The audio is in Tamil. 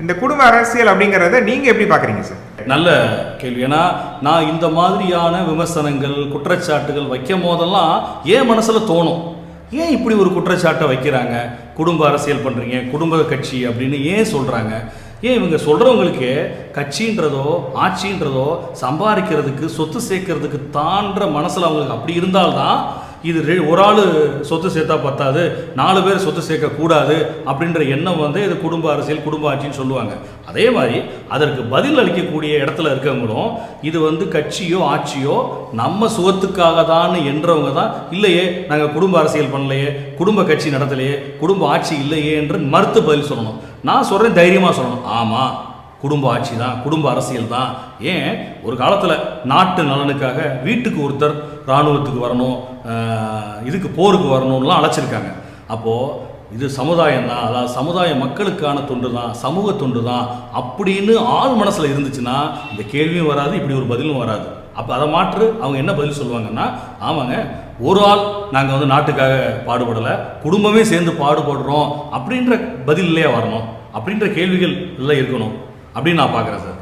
இந்த குடும்ப அரசியல் அப்படிங்கிறத நீங்க எப்படி பாக்குறீங்க சார் நல்ல கேள்வி. ஏன்னா நான் இந்த மாதிரியான விமர்சனங்கள் குற்றச்சாட்டுகள் வைக்கும் போதெல்லாம் ஏன் மனசில் தோணும்? ஏன் இப்படி ஒரு குற்றச்சாட்டை வைக்கிறாங்க? குடும்ப அரசியல் பண்ணுறீங்க குடும்ப கட்சி அப்படின்னு ஏன் சொல்கிறாங்க ஏன் இவங்க சொல்கிறவங்களுக்கு கட்சின்றதோ ஆட்சின்றதோ சம்பாதிக்கிறதுக்கு சொத்து சேர்க்கறதுக்கு தான்ற மனசில் அவங்களுக்கு அப்படி இருந்தால்தான் இது ஒரு ஆள் சொத்து சேர்த்தா பத்தாது நாலு பேர் சொத்து சேர்க்கக்கூடாது அப்படின்ற எண்ணம் வந்து இது குடும்ப அரசியல் குடும்ப ஆட்சின்னு சொல்லுவாங்க. அதே மாதிரி அதற்கு பதில் அளிக்கக்கூடிய இடத்துல இருக்கவங்களும் இது வந்து கட்சியோ ஆட்சியோ நம்ம சுகத்துக்காக தான் என்றவங்க தான் இல்லையே நாங்கள் குடும்ப அரசியல் பண்ணலையே குடும்ப கட்சி நடத்தலையே குடும்ப ஆட்சி இல்லையே என்று மறுத்து பதில் சொல்லணும். நான் சொல்கிறேன் தைரியமாக சொல்லணும். ஆமாம் குடும்ப ஆட்சி தான் குடும்ப அரசியல் தான் ஏன்? ஒரு காலத்தில் நாட்டு நலனுக்காக வீட்டுக்கு ஒருத்தர் இராணுவத்துக்கு வரணும் இதுக்கு போருக்கு வரணும்லாம் அழைச்சிருக்காங்க. அப்போது இது சமுதாயம் தான் அதாவது சமுதாய மக்களுக்கான தொண்டு தான் சமூக தொண்டு தான் அப்படின்னு ஆள் மனசில் இருந்துச்சுன்னா இந்த கேள்வியும் வராது இப்படி ஒரு பதிலும் வராது. அப்போ அதை மாற்று அவங்க என்ன பதில் சொல்லுவாங்கன்னா ஆமாங்க ஒரு ஆள் நாங்கள் வந்து நாட்டுக்காக பாடுபடலை குடும்பமே சேர்ந்து பாடுபடுறோம் அப்படின்ற பதில் இல்லையா வரணும். அப்படின்ற கேள்விகள் எல்லாம் இருக்கணும். அப்படின்னு நான் பார்க்குறேன் சார்